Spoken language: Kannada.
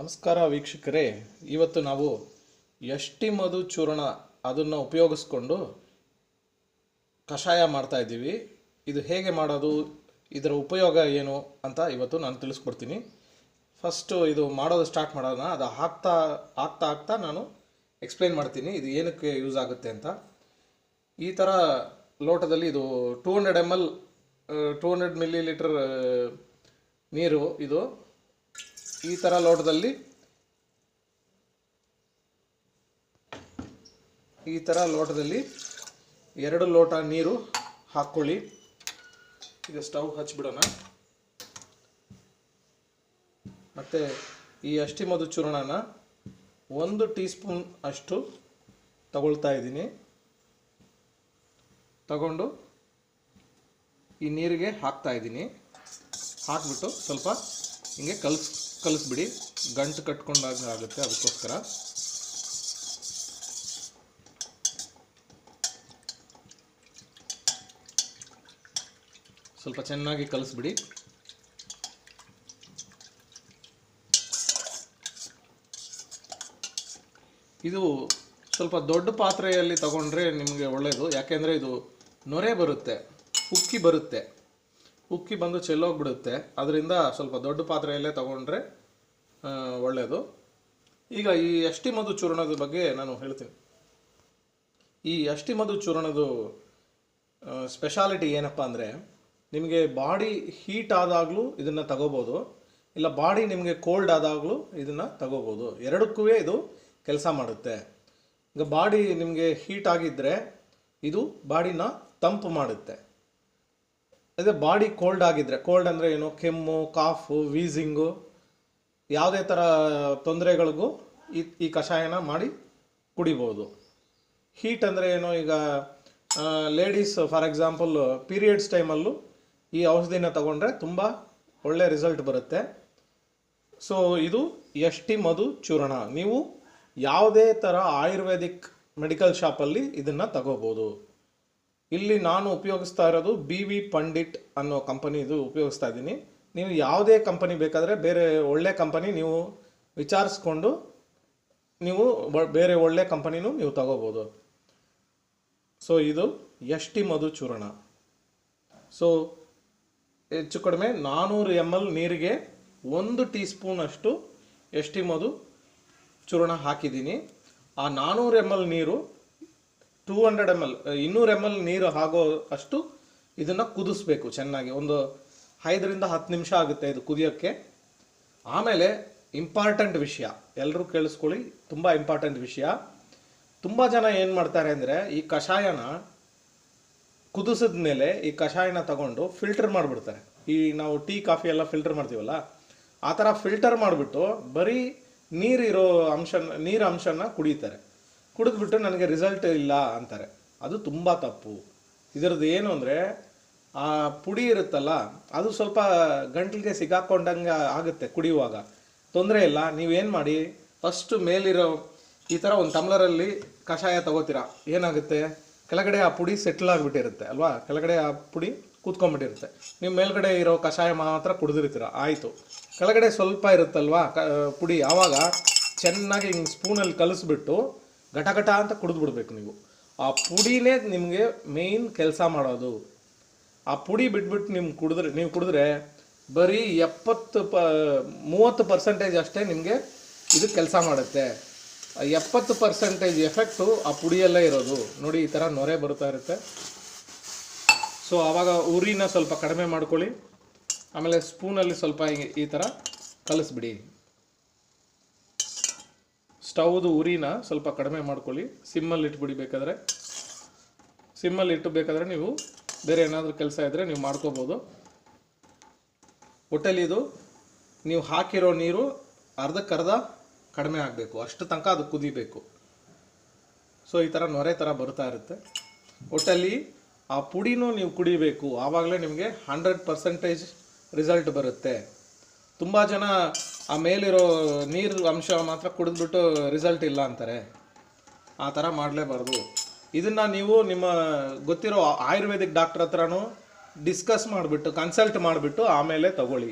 ನಮಸ್ಕಾರ ವೀಕ್ಷಕರೇ. ಇವತ್ತು ನಾವು ಎಷ್ಟಿ ಮಧು ಚೂರ್ಣ ಅದನ್ನು ಉಪಯೋಗಿಸ್ಕೊಂಡು ಕಷಾಯ ಮಾಡ್ತಾ ಇದ್ದೀವಿ. ಇದು ಹೇಗೆ ಮಾಡೋದು, ಇದರ ಉಪಯೋಗ ಏನು ಅಂತ ಇವತ್ತು ನಾನು ತಿಳಿಸ್ಕೊಡ್ತೀನಿ. ಫಸ್ಟು ಇದು ಮಾಡೋದು ಸ್ಟಾರ್ಟ್ ಮಾಡೋಣ. ಅದು ಹಾಕ್ತಾ ಆಗ್ತಾ ಆಗ್ತಾ ನಾನು ಎಕ್ಸ್ಪ್ಲೇನ್ ಮಾಡ್ತೀನಿ ಇದು ಏನಕ್ಕೆ ಯೂಸ್ ಆಗುತ್ತೆ ಅಂತ. ಈ ಥರ ಲೋಟದಲ್ಲಿ ಇದು two hundred M L two hundred millilitre ನೀರು ಇದು ಈ ಥರ ಲೋಟದಲ್ಲಿ ಈ ಥರ ಲೋಟದಲ್ಲಿ ಎರಡು ಲೋಟ ನೀರು ಹಾಕ್ಕೊಳ್ಳಿ ಈಗ ಸ್ಟವ್ ಹಚ್ಚಿಬಿಡೋಣ ಮತ್ತು ಈ ಅಷ್ಟಿ ಮಧು ಚೂರ್ಣನ ಒಂದು ಟೀ ಸ್ಪೂನ್ ಅಷ್ಟು ತಗೊಳ್ತಾ ಇದ್ದೀನಿ. ತಗೊಂಡು ಈ ನೀರಿಗೆ ಹಾಕ್ತಾ ಇದ್ದೀನಿ. ಹಾಕ್ಬಿಟ್ಟು ಸ್ವಲ್ಪ ಹಿಂಗೆ ಕಲ್ಸ್ ಕಲಿಸ್ಬಿಡಿ. ಗಂಟು ಕಟ್ಕೊಂಡಾಗ ಆಗುತ್ತೆ ಅದಕ್ಕೋಸ್ಕರ. ಸ್ವಲ್ಪ ಚೆನ್ನಾಗಿ ಕಲಿಸ್ಬಿಡಿ. ಇದು ಸ್ವಲ್ಪ ದೊಡ್ಡ ಪಾತ್ರೆಯಲ್ಲಿ ತಗೊಂಡ್ರೆ ನಿಮಗೆ ಒಳ್ಳೆಯದು ಯಾಕೆಂದರೆ ಇದು ನೊರೆ ಬರುತ್ತೆ, ಉಕ್ಕಿ ಬರುತ್ತೆ. ಉಕ್ಕಿ ಬಂದು ಚೆಲ್ಲೋಗ್ಬಿಡುತ್ತೆ. ಅದರಿಂದ ಸ್ವಲ್ಪ ದೊಡ್ಡ ಪಾತ್ರೆಯಲ್ಲೇ ತಗೊಂಡ್ರೆ ಒಳ್ಳೆಯದು ಈಗ ಈ ಅಷ್ಟಿ ಮಧು ಚೂರ್ಣದ ಬಗ್ಗೆ ನಾನು ಹೇಳ್ತೀನಿ. ಈ ಅಷ್ಟಿ ಮಧು ಚೂರ್ಣದ ಸ್ಪೆಷಾಲಿಟಿ ಏನಪ್ಪ ಅಂದರೆ, ನಿಮಗೆ ಬಾಡಿ ಹೀಟ್ ಆದಾಗಲೂ ಇದನ್ನು ತಗೋಬೋದು. ಇಲ್ಲ, ಬಾಡಿ ನಿಮಗೆ ಕೋಲ್ಡ್ ಆದಾಗಲೂ ಇದನ್ನು ತಗೋಬೋದು. ಎರಡಕ್ಕೂ ಇದು ಕೆಲಸ ಮಾಡುತ್ತೆ. ಈಗ ಬಾಡಿ ನಿಮಗೆ ಹೀಟ್ ಆಗಿದ್ದರೆ ಇದು ಬಾಡಿನ ತಂಪು ಮಾಡುತ್ತೆ. ಅದೇ ಬಾಡಿ ಕೋಲ್ಡ್ ಆಗಿದ್ರೆ ಕೋಲ್ಡ್ ಅಂದರೆ ಏನು? ಕೆಮ್ಮು, ಕಾಫು ವೀಸಿಂಗು ಯಾವುದೇ ಥರ ತೊಂದರೆಗಳಿಗೂ ಈ ಈ ಕಷಾಯನ ಮಾಡಿ ಕುಡಿಬೋದು. ಹೀಟ್ ಅಂದರೆ ಏನು? ಈಗ ಲೇಡೀಸ್ ಫಾರ್ ಎಕ್ಸಾಂಪಲ್ ಪೀರಿಯಡ್ಸ್ ಟೈಮಲ್ಲೂ ಈ ಔಷಧಿನ ತಗೊಂಡ್ರೆ ತುಂಬ ಒಳ್ಳೆ ರಿಸಲ್ಟ್ ಬರುತ್ತೆ. ಸೊ ಇದು ಎಷ್ಟಿ ಮಧು ಚೂರ್ಣ. ನೀವು ಯಾವುದೇ ಥರ ಆಯುರ್ವೇದಿಕ್ ಮೆಡಿಕಲ್ ಶಾಪಲ್ಲಿ ಇದನ್ನು ತಗೋಬೋದು. ಇಲ್ಲಿ ನಾನು ಉಪಯೋಗಿಸ್ತಾ ಇರೋದು ಬಿ ವಿ ಪಂಡಿಟ್ ಅನ್ನೋ ಕಂಪನಿದು ಉಪಯೋಗಿಸ್ತಾ ಇದ್ದೀನಿ. ನೀವು ಯಾವುದೇ ಕಂಪನಿ ಬೇಕಾದರೆ ಬೇರೆ ಒಳ್ಳೆ ಕಂಪನಿ ನೀವು ವಿಚಾರಿಸ್ಕೊಂಡು ನೀವು ಬೇರೆ ಒಳ್ಳೆ ಕಂಪನಿನೂ ನೀವು ತಗೋಬೋದು. ಸೊ ಇದು ಎಷ್ಟಿ ಮಧು ಚೂರ್ಣ. ಸೊ ಹೆಚ್ಚು ಕಡಿಮೆ ನಾನ್ನೂರು ಎಂ ಎಲ್ ನೀರಿಗೆ ಒಂದು ಟೀ ಸ್ಪೂನಷ್ಟು ಎಷ್ಟಿ ಮಧು ಚೂರ್ಣ ಹಾಕಿದ್ದೀನಿ. ಆ ನಾನ್ನೂರು ಎಂ ಎಲ್ ನೀರು ಟೂ ಹಂಡ್ರೆಡ್ ಎಂ ಎಲ್ ಇನ್ನೂರು ಎಂ ಎಲ್ ನೀರು ಹಾಗೋ ಅಷ್ಟು ಇದನ್ನು ಕುದಿಸ್ಬೇಕು ಚೆನ್ನಾಗಿ. ಒಂದು ಐದರಿಂದ ಹತ್ತು ನಿಮಿಷ ಆಗುತ್ತೆ ಇದು ಕುದಿಯೋಕ್ಕೆ. ಆಮೇಲೆ ಇಂಪಾರ್ಟೆಂಟ್ ವಿಷಯ. ಎಲ್ಲರೂ ಕೇಳಿಸ್ಕೊಳ್ಳಿ, ತುಂಬ ಇಂಪಾರ್ಟೆಂಟ್ ವಿಷಯ. ತುಂಬ ಜನ ಏನು ಮಾಡ್ತಾರೆ ಅಂದರೆ, ಈ ಕಷಾಯನ ಕುದಿಸಿದ ಮೇಲೆ ಈ ಕಷಾಯನ ತಗೊಂಡು ಫಿಲ್ಟರ್ ಮಾಡಿಬಿಡ್ತಾರೆ. ಈ ನಾವು ಟೀ, ಕಾಫಿ ಎಲ್ಲ ಫಿಲ್ಟರ್ ಮಾಡ್ತೀವಲ್ಲ, ಆ ಥರ ಫಿಲ್ಟರ್ ಮಾಡಿಬಿಟ್ಟು ಬರೀ ನೀರಿರೋ ಅಂಶ ನೀರು ಅಂಶನ ಕುಡಿತಾರೆ. ಕುಡಿದ್ಬಿಟ್ಟು ನನಗೆ ರಿಸಲ್ಟ್ ಇಲ್ಲ ಅಂತಾರೆ. ಅದು ತುಂಬ ತಪ್ಪು. ಇದರದ್ದು ಏನು ಅಂದರೆ, ಆ ಪುಡಿ ಇರುತ್ತಲ್ಲ, ಅದು ಸ್ವಲ್ಪ ಗಂಟ್ಲಿಗೆ ಸಿಗಾಕೊಂಡಂಗೆ ಆಗುತ್ತೆ ಕುಡಿಯುವಾಗ. ತೊಂದರೆ ಇಲ್ಲ, ನೀವೇನು ಮಾಡಿ ಫಸ್ಟು ಮೇಲಿರೋ ಈ ಥರ ಒಂದು ತಮ್ಲರಲ್ಲಿ ಕಷಾಯ ತಗೋತೀರಾ? ಏನಾಗುತ್ತೆ? ಕೆಳಗಡೆ ಆ ಪುಡಿ ಸೆಟ್ಲ್ ಆಗಿಬಿಟ್ಟಿರುತ್ತೆ, ಅಲ್ವಾ? ಕೆಳಗಡೆ ಆ ಪುಡಿ ಕೂತ್ಕೊಂಡ್ಬಿಟ್ಟಿರುತ್ತೆ. ನೀವು ಮೇಲ್ಗಡೆ ಇರೋ ಕಷಾಯ ಮಾತ್ರ ಕುಡಿದಿರ್ತೀರ? ಆಯಿತು. ಕೆಳಗಡೆ ಸ್ವಲ್ಪ ಇರುತ್ತಲ್ವಾ, ಕ, ಪುಡಿ? ಆವಾಗ ಚೆನ್ನಾಗಿ ಹಿಂಗೆ ಸ್ಪೂನಲ್ಲಿ ಕಲಿಸ್ಬಿಟ್ಟು ಘಟಘಟ ಅಂತ ಕುಡಿದ್ಬಿಡ್ಬೇಕು ನೀವು. ಆ ಪುಡಿನೇ ನಿಮಗೆ ಮೇಯ್ನ್ ಕೆಲಸ ಮಾಡೋದು. ಆ ಪುಡಿ ಬಿಟ್ಬಿಟ್ಟು ನಿಮ್ಗೆ ಕುಡಿದ್ರೆ, ನೀವು ಕುಡಿದ್ರೆ ಬರೀ ಎಪ್ಪತ್ತು ಪ, ಮೂವತ್ತು ಪರ್ಸೆಂಟೇಜ್ ಅಷ್ಟೇ ನಿಮಗೆ ಇದು ಕೆಲಸ ಮಾಡುತ್ತೆ. ಎಪ್ಪತ್ತು ಪರ್ಸೆಂಟೇಜ್ ಎಫೆಕ್ಟು ಆ ಪುಡಿಯಲ್ಲೇ ಇರೋದು. ನೋಡಿ, ಈ ಥರ ನೊರೆ ಬರ್ತಾ ಇರುತ್ತೆ. ಸೊ ಆವಾಗ ಉರಿನ ಸ್ವಲ್ಪ ಕಡಿಮೆ ಮಾಡ್ಕೊಳ್ಳಿ. ಆಮೇಲೆ ಸ್ಪೂನಲ್ಲಿ ಸ್ವಲ್ಪ ಈ ಥರ ಕಲಿಸ್ಬಿಡಿ. ಸ್ಟವ್ದು ಉರಿನ ಸ್ವಲ್ಪ ಕಡಿಮೆ ಮಾಡ್ಕೊಳ್ಳಿ. ಸಿಮ್ಮಲ್ಲಿ ಇಟ್ಬಿಡಿ ಬೇಕಾದರೆ ಸಿಮ್ಮಲ್ಲಿ ಇಟ್ಟು ಬೇಕಾದರೆ ನೀವು ಬೇರೆ ಏನಾದರೂ ಕೆಲಸ ಇದ್ದರೆ ನೀವು ಮಾಡ್ಕೋಬೋದು. ಇದು, ನೀವು ಹಾಕಿರೋ ನೀರು ಅರ್ಧಕ್ಕರ್ಧ ಕಡಿಮೆ ಆಗಬೇಕು. ಅಷ್ಟು ತನಕ ಅದು ಕುದಿಬೇಕು. ಸೊ ಈ ಥರ ನೊರೆ ಥರ ಬರ್ತಾ ಇರುತ್ತೆ. ಒಟ್ಟಲ್ಲಿ ಆ ಪುಡಿನೂ ನೀವು ಕುಡಿಬೇಕು. ಆವಾಗಲೇ ನಿಮಗೆ ಹಂಡ್ರೆಡ್ ಪರ್ಸೆಂಟೇಜ್ ರಿಸಲ್ಟ್ ಬರುತ್ತೆ. ತುಂಬ ಜನ ಆ ಮೇಲಿರೋ ನೀರು ಅಂಶ ಮಾತ್ರ ಕುಡಿದ್ಬಿಟ್ಟು ರಿಸಲ್ಟ್ ಇಲ್ಲ ಅಂತಾರೆ. ಆ ಥರ ಮಾಡಲೇಬಾರ್ದು. ಇದನ್ನು ನೀವು ನಿಮ್ಮ ಗೊತ್ತಿರೋ ಆಯುರ್ವೇದಿಕ್ ಡಾಕ್ಟ್ರ್ ಹತ್ರನೂ ಡಿಸ್ಕಸ್ ಮಾಡಿಬಿಟ್ಟು ಕನ್ಸಲ್ಟ್ ಮಾಡಿಬಿಟ್ಟು ಆಮೇಲೆ ತಗೊಳ್ಳಿ.